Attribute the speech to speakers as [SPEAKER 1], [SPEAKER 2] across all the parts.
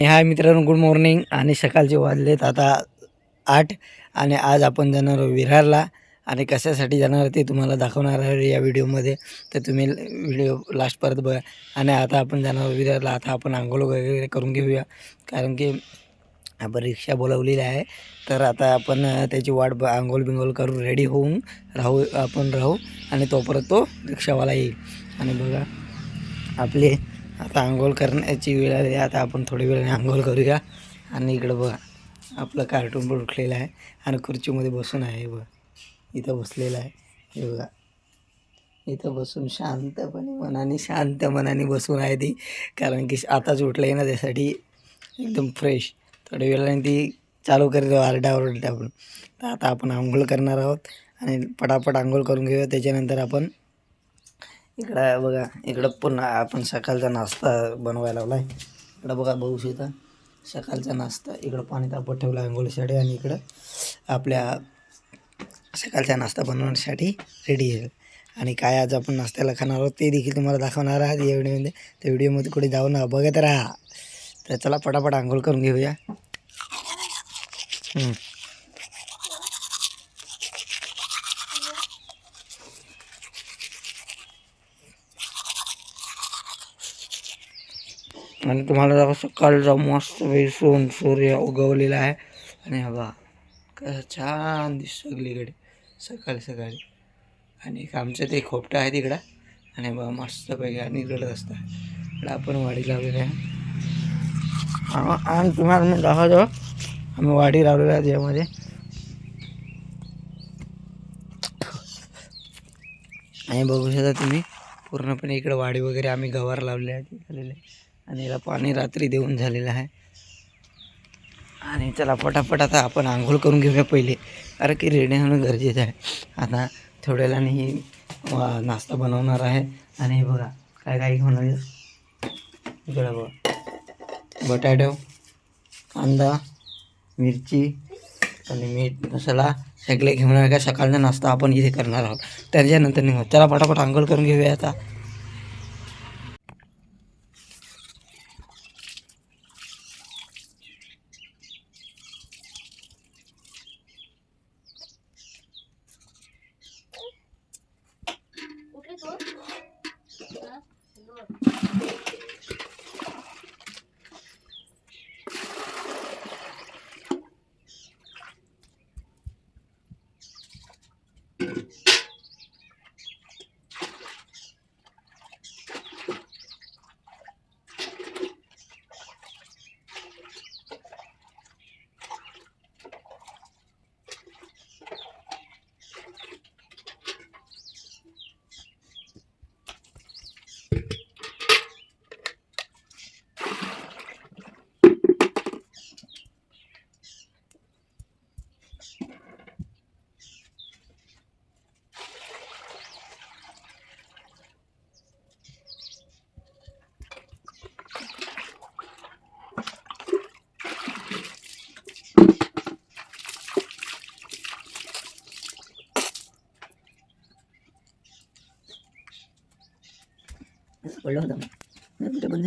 [SPEAKER 1] हाय मित्रांनो good morning आणि सकाळचे वाजलेत आता आठ आणि आज आपण जाणार आहोत विरारला. आणि कशासाठी जाणार ते तुम्हाला दाखवणार आहे या व्हिडिओमध्ये. तर तुम्ही व्हिडिओ लास्टपर्यंत बघा. आणि आता आपण जाणार आहोत विरारला. आता आपण आंघोळ वगैरे करून घेऊया. कारण की आपण रिक्षा बोलवलेली आहे. तर आता आपण त्याची वाट ब आंघोळ बिंघोळ करून रेडी होऊन राहू आपण राहू आणि तोपर्यंत तो रिक्षावाला येईल. आणि बघा आपले आता आंघोळ करण्याची वेळ आली. आहे. आता आपण थोड्या वेळाने आंघोळ करूया. आणि इकडं बघा आपलं कार्टून पण उठलेलं आहे. आणि खुर्चीमध्ये बसून आहे बघ. इथं बसलेलं आहे. हे बघा. इथं बसून शांतपणे मनाने शांत मनाने बसून आहे ती. कारण की आताच उठलं आहे ना त्यासाठी. एकदम फ्रेश थोड्या वेळाने ती चालू करीत आरडा ओरडा आपण. तर आता आपण आंघोळ करणार आहोत. आणि पटापट आंघोळ करून घेऊया. त्याच्यानंतर आपण इकडं बघा इकडं पुन्हा आपण सकाळचा नाश्ता बनवायला लावला आहे इकडं बघा बघू शकता सकाळचा नाश्ता. इकडं पाणी तापत ठेवला आंघोळीसाठी आणि इकडं आपल्या सकाळचा नाश्ता बनवण्यासाठी रेडी आहे. आणि काय आज आपण नाश्त्याला खाणार आहोत ते देखील तुम्हाला दाखवणार आहात या व्हिडिओमध्ये. त्या व्हिडिओमध्ये कुठे जाऊ ना बघत राहा. तर चला पटापट आंघोळ करून घेऊया. आणि तुम्हाला दाखव सकाळचा मस्त सोन सूर्य उगवलेला आहे. आणि हवा बा कसं छान दिस सगळीकडे सकाळी सकाळी. आणि एक आमचं ते खोपटं आहे तिकडं. आणि बा मस्तपैकी आणि इकडं रस्ता आहे. इकडं आपण वाडी लावलेली आहे. आणि तुम्हाला मी दाखवतो. आम्ही वाडी लावलेली आहे त्यामध्ये. आणि बघू शकता तुम्ही पूर्णपणे इकडं वाडी वगैरे आम्ही गवार लावले आहे झालेले आणि याला पाणी रात्री देऊन झालेलं आहे. आणि चला पटापट आता आपण आंघोळ करून घेऊया पहिले. कारण की रेडी होणं गरजेचं आहे. आता थोड्या वेळाने ही नाश्ता बनवणार आहे. आणि हे बघा काय काय होणार इकडं बघा. बटाटो कांदा मिरची आणि मीठ मसाला सगळे घेऊन का सकाळचा नाश्ता आपण इथे करणार आहोत. त्याच्यानंतर निघू. चला पटापट आंघोळ करून घेऊया आता. पडलं होतं नाही, कुठे बंद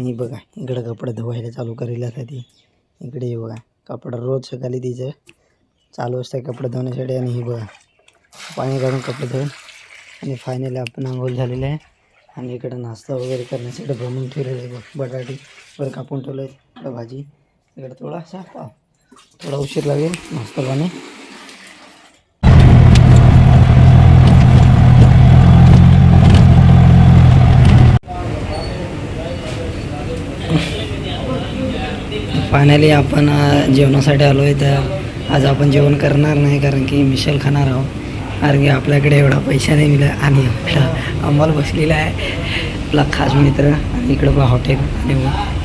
[SPEAKER 1] आणि बघा इकडं कपडे धुवायला चालू करेल आता ती. इकडे बघा कपडा रोज सकाळी तिचं चालू असतं कपडे धुण्यासाठी आणि ही बघा पाणी काढून कपडे धुवून आणि फायनली आपण आंघोळ झालेलं आहे. आणि इकडं नाश्ता वगैरे करण्यासाठी भ्रमून ठेवलेलं आहे बघ बटाटे वर कापून ठेवलं आहे भाजी इकडं थोडासा पाव थोडा उशीर लागेल नाश्ता पाणी फायनली आपण जेवणासाठी आलो आहे तर आज आपण जेवण करणार नाही कारण की मिशेल खाणार आहोत. कारण की आपल्याकडे एवढा पैसा नाही मिळाला आणि आपला अंमल बसलेला आहे. आपला खास मित्र आणि इकडं बा हॉटेल. आणि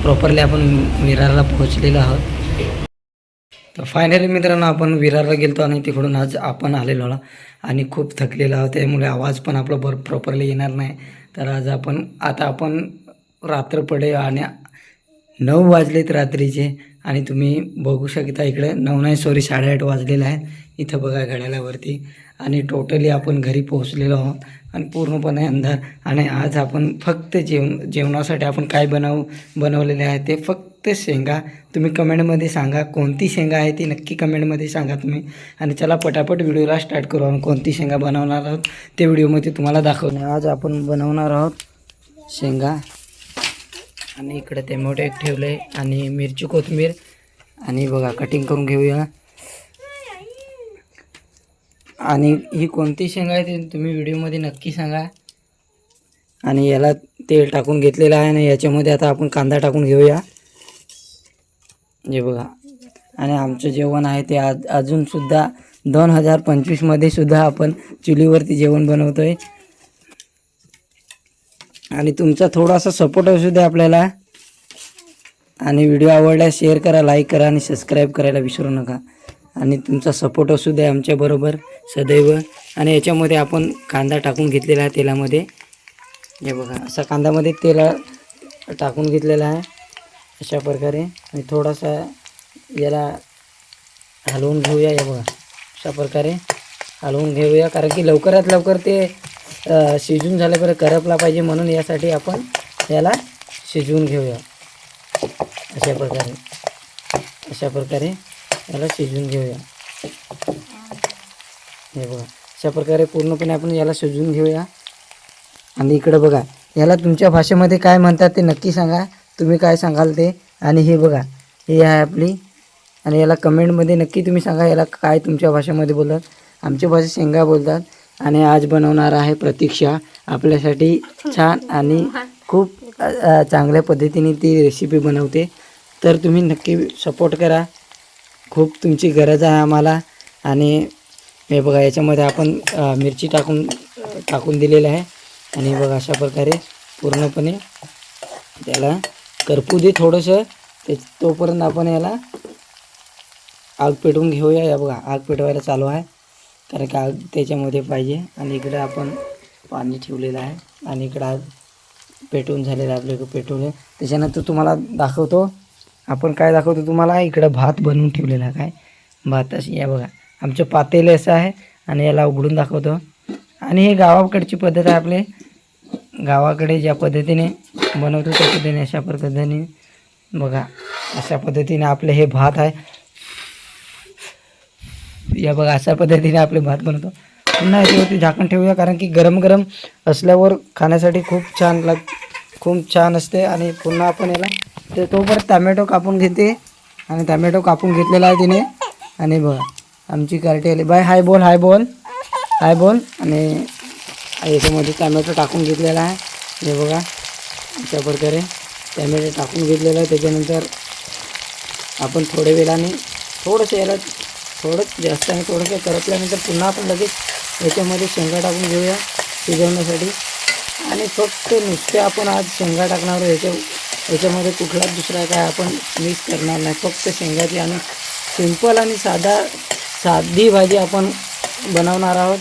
[SPEAKER 1] प्रॉपरली आपण विरारला पोहोचलेलो आहोत. तर फायनली मित्रांनो आपण विरारला गेलतो आणि तिकडून आज आपण आलेलो आणि खूप थकलेला आहोत. त्यामुळे आवाज पण आपला बर प्रॉपरली येणार नाही. तर आज आपण आता आपण रात्र पडे आणि नऊ वाजलेत रात्रीचे आणि तुम्ही बघू शकता इकडं नऊ नाही सॉरी साडेआठ वाजलेलं आहे इथं बघा घड्याळावरती. आणि टोटली आपण घरी पोहोचलेलो आहोत. आणि पूर्णपणे अंधार. आणि आज आपण फक्त जेवण जेवणासाठी आपण काय बनव बनवलेले आहे ते फक्त शेंगा. तुम्ही कमेंटमध्ये सांगा कोणती शेंगा आहे ती नक्की कमेंटमध्ये सांगा तुम्ही. आणि चला पटापट व्हिडिओला स्टार्ट करू. आपण कोणती शेंगा बनवणार आहोत ते व्हिडिओमध्ये तुम्हाला दाखवणे आज आपण बनवणार आहोत शेंगा. आणि इकडे टोमॅटो एक ठेवलं आहे आणि मिरची कोथिंबीर आणि बघा कटिंग करून घेऊया. आणि ही कोणती शेंगा आहे ते तुम्ही व्हिडिओमध्ये नक्की सांगा. आणि याला तेल टाकून घेतलेलं आहे आणि याच्यामध्ये आता आपण कांदा टाकून घेऊया. हे बघा. आणि आमचं जेवण आहे ते आज अजूनसुद्धा दोन हजार पंचवीसमध्ये सुद्धा आपण चुलीवरती जेवण बनवतो आहे आणि तुमचा थोडासा सपोर्ट असू द्या आपल्याला. आणि व्हिडिओ आवडला शेअर करा लाईक करा आणि सबस्क्राईब करायला विसरू नका. आणि तुमचा सपोर्ट असू द्या आमच्याबरोबर सदैव. आणि याच्यामध्ये आपण कांदा टाकून घेतलेला आहे तेलामध्ये. हे बघा असा कांद्यामध्ये तेल टाकून घेतलेला आहे. अशा प्रकारे. आणि थोडासा याला हलवून घेऊया हे बघा. अशा प्रकारे हलवून घेऊया कारण की लवकरात लवकर ते शिजून झाल्यापर्यंत करपला पाहिजे म्हणून यासाठी आपण याला शिजवून घेऊया. अशा प्रकारे. अशा प्रकारे याला शिजवून घेऊया. हे बघा. अशा प्रकारे पूर्णपणे आपण याला शिजवून घेऊया. आणि इकडं बघा याला तुमच्या भाषेमध्ये काय म्हणतात ते नक्की सांगा. तुम्ही काय सांगाल ते? आणि हे बघा हे आहे आपली. आणि याला कमेंटमध्ये नक्की तुम्ही सांगा याला काय तुमच्या भाषेमध्ये बोलतात. आमच्या भाषेत शेंगा बोलतात. आणि आज बनवणार आहे प्रतीक्षा. आपल्यासाठी छान आणि खूप चांगल्या पद्धतीने ती रेसिपी बनवते. तर तुम्ही नक्की सपोर्ट करा. खूप तुमची गरज आहे आम्हाला. आणि हे बघा याच्यामध्ये आपण मिरची टाकून टाकून दिलेलं आहे. आणि बघा अशा प्रकारे पूर्णपणे त्याला करपू दे थोडंसं. ते तोपर्यंत आपण याला आग पेटवून घेऊया. या बघा आग पेटवायला चालू आहे. कारण का त्याच्यामध्ये पाहिजे. आणि इकडं आपण पाणी ठेवलेलं आहे. आणि इकडं आग पेटवून झालेलं आहे आपल्याकडे पेटवले त्याच्यानंतर तुम्हाला दाखवतो. आपण काय दाखवतो तुम्हाला? इकडं भात बनवून ठेवलेला आहे. काय भात अशी या बघा. आमचं पातेले असं आहे. आणि याला उघडून दाखवतो. आणि हे गावाकडची पद्धत आहे आपले. गावाकडे ज्या पद्धतीने बनवतो त्या पद्धतीने अशा पद्धतीने बघा. अशा पद्धतीने आपले हे भात आहे. या बघा अशा पद्धतीने आपले भात बनवतो. पुन्हा याच्यावरती झाकण ठेवूया कारण की गरम गरम असल्यावर खाण्यासाठी खूप छान लाग खूप छान असते. आणि पुन्हा आपण याला ते तोपर्यंत टमॅटो कापून घेते. आणि टॅमॅटो कापून घेतलेला आहे तिने. आणि बघा आमची कार्टी आली. बाय हाय बोल हाय बोल. हाय बोल. आणि याच्यामध्ये टॅमॅटो टाकून घेतलेला आहे. हे बघा अशा प्रकारे टॅमॅटो टाकून घेतलेला आहे. त्याच्यानंतर आपण थोड्या वेळाने थोडंसं याला थोडं जास्त आणि थोडंसं करपल्यानंतर पुन्हा आपण लगेच याच्यामध्ये शेंगा टाकून घेऊया शिजवण्यासाठी. आणि फक्त नुसते आपण आज शेंगा टाकणार आहोत याच्या याच्यामध्ये कुठलाच दुसरा काय आपण मिक्स करणार नाही. फक्त शेंगाची आणि सिंपल आणि साधा साधी भाजी आपण बनवणार आहोत.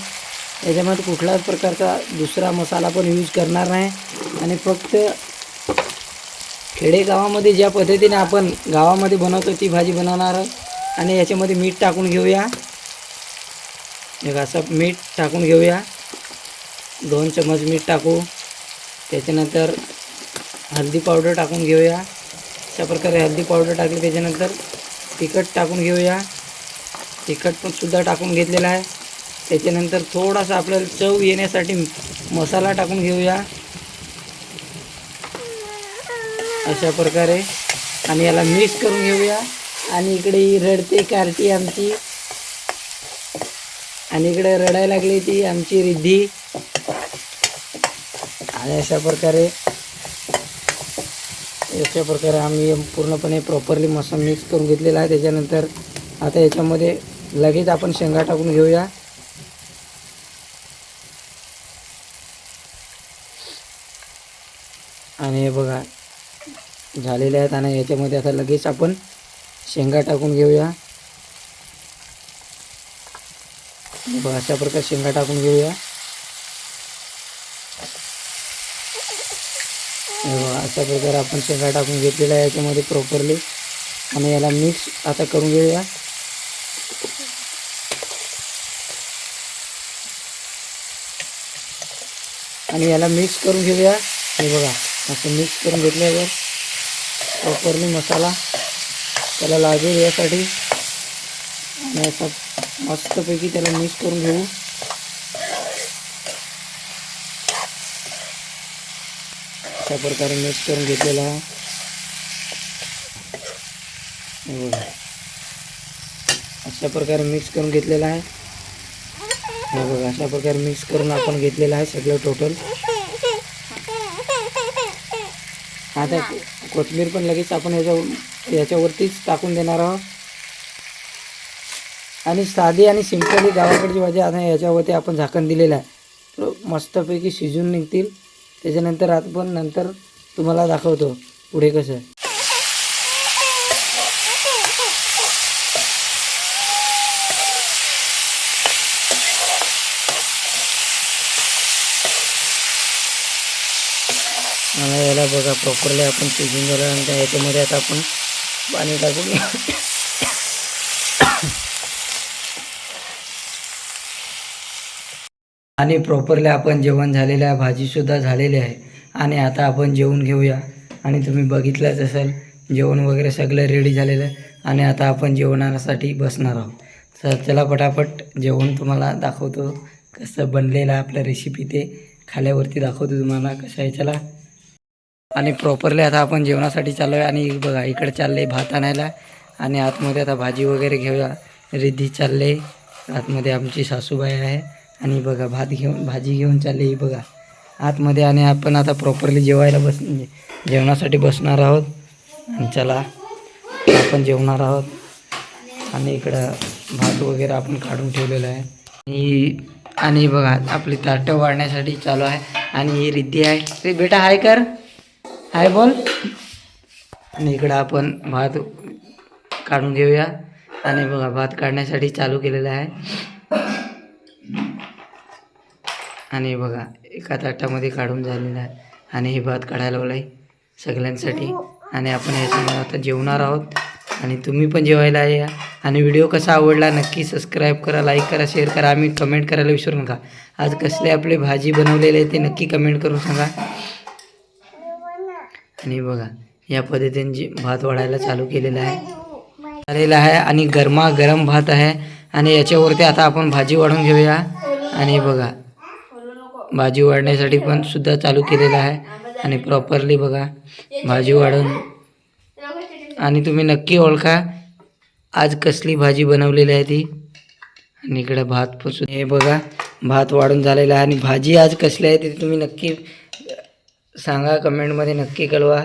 [SPEAKER 1] याच्यामध्ये कुठलाच प्रकारचा दुसरा मसाला पण यूज करणार नाही. आणि फक्त खेडेगावामध्ये ज्या पद्धतीने आपण गावामध्ये बनवतो ती भाजी बनवणार आहोत. आणि याच्यामध्ये मीठ टाकून घेऊया. एक असं मीठ टाकून घेऊया. दोन चमच मीठ टाकू. त्याच्यानंतर हळदी पावडर टाकून घेऊया. अशा प्रकारे हळदी पावडर टाकली त्याच्यानंतर तिखट टाकून घेऊया. तिखट पण सुद्धा टाकून घेतलेला आहे. त्याच्यानंतर थोडासा आपल्याला चव येण्यासाठी मसाला टाकून घेऊया. अशा प्रकारे. आणि याला मिक्स करून घेऊया. आणि इकडे ही रडते कार्टी आमची. आणि इकडे रडायला लागली ती आमची रिद्धी. आणि अशा प्रकारे अशा प्रकारे आम्ही पूर्णपणे प्रॉपरली मसाला मिक्स करून घेतलेला आहे. त्याच्यानंतर आता याच्यामध्ये लगेच आपण शेंगा टाकून घेऊया. आणि हे बघा झालेले आहेत. आणि याच्यामध्ये आता लगेच आपण शेंगा टाकून घेऊया. अशा प्रकारे शेंगा टाकून घेऊया. अशा प्रकारे आपण शेंगा टाकून घेतलेला आहे याच्यामध्ये प्रॉपरली आणि याला मिक्स आता करून घेऊया. आणि याला मिक्स करून घेऊया. हे बघा असं मिक्स करून घेतल्यावर प्रॉपरली मसाला त्याला लागेल यासाठी आणि असा मस्तपैकी त्याला मिक्स करून घेऊ अशा प्रकारे मिक्स करून घेतलेला आहे अशा प्रकारे मिक्स करून घेतलेला आहे हे। बघा अशा प्रकारे मिक्स करून आपण घेतलेलं आहे सगळं टोटल आता कोथमीर पण लगेच आपण याच्या याच्यावरतीच टाकून देणार आहोत. आणि साधी आणि सिंपली गावाकडची भाजी आता याच्यावरती आपण झाकण दिलेलं आहे. तर मस्तपैकी शिजून निघतील. त्याच्यानंतर आपण नंतर तुम्हाला दाखवतो पुढे कसं. याला बघा प्रॉपरली आपण शिजून झाल्यानंतर याच्यामध्ये आता आपण पाणी टाकून आणि प्रॉपरली आपण जेवण झालेलं आहे भाजीसुद्धा झालेली आहे. आणि आता आपण जेवून घेऊया. आणि तुम्ही बघितलंच असेल जेवण वगैरे सगळं रेडी झालेलं आहे. आणि आता आपण जेवणासाठी बसणार आहोत. तर चला पटापट जेवण तुम्हाला दाखवतो कसं बनलेलं आहे आपलं रेसिपी ते. खाल्यावरती दाखवतो तुम्हाला कसं आहे चला. आणि प्रॉपरली आता आपण जेवणासाठी चाललो आहे आणि बघा इकडे चालले भात आणायला आणि आतमध्ये आता भाजी वगैरे घेऊया. रिद्धी चालले आतमध्ये आमची सासूबाई आहे आणि बघा भात घेऊन भाजी घेऊन चालले ही बघा. आतमध्ये आणि आपण आता प्रॉपरली जेवायला बस जेवणासाठी बसणार आहोत. आणि चला आपण जेवणार आहोत. आणि इकडं भात वगैरे आपण काढून ठेवलेलं आहे. आणि आणि बघा आपली ताटं वाढण्यासाठी चालू आहे. आणि ही रिद्धी आहे. रे बेटा हाय कर. आहे बोल. आणि इकडं आपण भात काढून घेऊया. आणि बघा भात काढण्यासाठी चालू केलेलं आहे. आणि बघा एका ताटामध्ये काढून झालेलं आहे. आणि हे भात काढायला लावलं आहे सगळ्यांसाठी. आणि आपण याच्यामध्ये आता जेवणार आहोत. आणि तुम्ही पण जेवायला या. आणि व्हिडिओ कसा आवडला नक्की सबस्क्राईब करा लाईक करा शेअर करा. आम्ही कमेंट करायला विसरू नका. आज कसले आपले भाजी बनवलेले आहे ते नक्की कमेंट करून सांगा. आणि बघा या पद्धतीने जे भात वाढायला चालू केलेला आहे. झालेला आहे आणि गरमा गरम भात आहे आणि याच्यावरती आता आपण भाजी वाढून घेऊया. आणि बघा भाजी वाढण्यासाठी पण सुद्धा चालू केलेलं आहे. आणि प्रॉपरली बघा भाजी वाढून. आणि तुम्ही नक्की ओळखा आज कसली भाजी बनवलेली आहे ती. आणि इकडे भात पुसून हे बघा भात वाढून झालेला आहे आणि भाजी आज कसली आहे ती तुम्ही नक्की सांगा कमेंटमध्ये नक्की कळवा.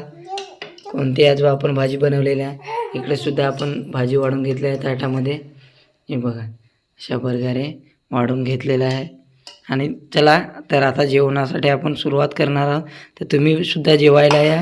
[SPEAKER 1] कोणती आज आपण भाजी बनवलेल्या? इकडे सुद्धा आपण भाजी वाढून घेतली आहे ताटामध्ये हे बघा अशा प्रकारे वाढून घेतलेलं आहे. आणि चला तर आता जेवणासाठी आपण सुरुवात करणार आहोत. तर तुम्ही सुद्धा जेवायला या.